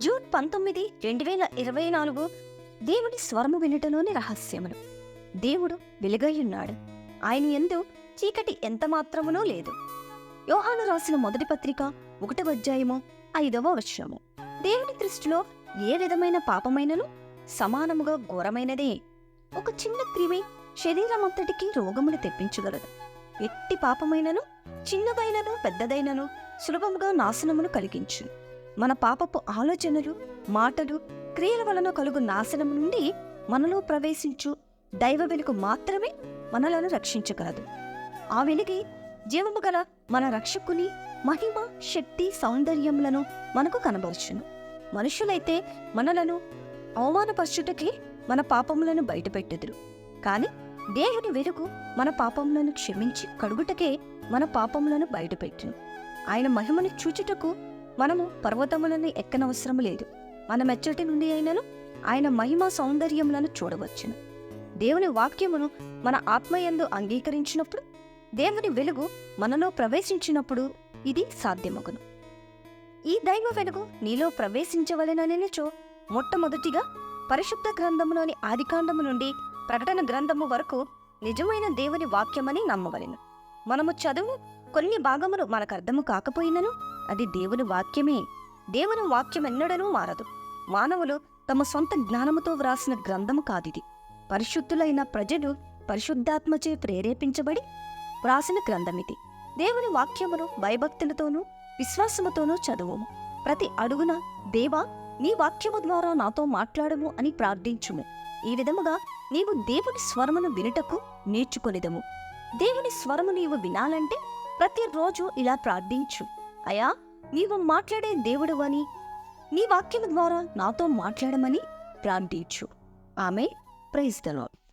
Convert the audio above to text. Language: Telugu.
జూన్ పంతొమ్మిది రెండు వేల ఇరవై నాలుగు దేవుని స్వరము వినటలోని రహస్యములు. దేవుడు వెలుగయ్యున్నాడు. ఆయన ఎందు చీకటి ఎంత మాత్రమునూ లేదు. యోహాను రాసిన మొదటి పత్రిక ఒకటవ అధ్యాయము ఐదవ వర్షము దేవుని దృష్టిలో ఏ విధమైన పాపమైనను సమానముగా ఘోరమైనదే. ఒక చిన్న క్రిమి శరీరమంతటికి రోగమును తెప్పించగలదు. ఎట్టి పాపమైనను చిన్నదైనను పెద్దదైనను సులభముగా నాశనమును కలిగించు మన పాపపు ఆలోచనలు మాటలు క్రియల వలన కలుగు నాశనం నుండి మనలో ప్రవేశించు దైవ వెలుగు మాత్రమే మనలను రక్షించగలదు. ఆ వెలుగి జీవము గల మన రక్షకుని మహిమ శక్తి సౌందర్యములను మనకు కనబరుచును. మనుషులైతే మనలను అవమానపరచుటకి మన పాపములను బయటపెట్టదురు. కాని దేవుని వెలుగు మన పాపములను క్షమించి కడుగుటకే మన పాపములను బయటపెట్టును. ఆయన మహిమను చూచుటకు మనము పర్వతములను ఎక్కనవసరం లేదు. మన మెచ్చటి నుండి అయినను ఆయన మహిమ సౌందర్యములను చూడవచ్చును. దేవుని వాక్యమును మన ఆత్మయందు అంగీకరించినప్పుడు దేవుని వెలుగు మనలో ప్రవేశించినప్పుడు ఇది సాధ్యమగును. ఈ దైవ వెలుగు నీలో ప్రవేశించవలెననిచో మొట్టమొదటిగా పరిశుద్ధ గ్రంథములోని ఆదికాండము నుండి ప్రకటన గ్రంథము వరకు నిజమైన దేవుని వాక్యమని నమ్మవలెను. మనము చదువు కొన్ని భాగములు మనకు అర్థము కాకపోయినను అది దేవుని వాక్యమే. దేవుని వాక్యం ఎన్నడనూ మారదు. మానవులు తమ సొంత జ్ఞానముతో వ్రాసిన గ్రంథము కాదిది. పరిశుద్ధులైన ప్రజలు పరిశుద్ధాత్మచే ప్రేరేపించబడి వ్రాసిన గ్రంథమిది. దేవుని వాక్యమును భయభక్తులతోనూ విశ్వాసముతోనూ చదువుము. ప్రతి అడుగున దేవా నీ వాక్యము ద్వారా నాతో మాట్లాడము అని ప్రార్థించుము. ఈ విధముగా నీవు దేవుని స్వరమును వినుటకు నేర్చుకొనిదము. దేవుని స్వరము నీవు వినాలంటే ప్రతిరోజు ఇలా ప్రార్థించు. అయా నీవు మాట్లాడే దేవుడు అని. నీ వాక్యం ద్వారా నాతో మాట్లాడమని ప్రార్థించు. ఆమె ప్రైజ్ ద లాడ్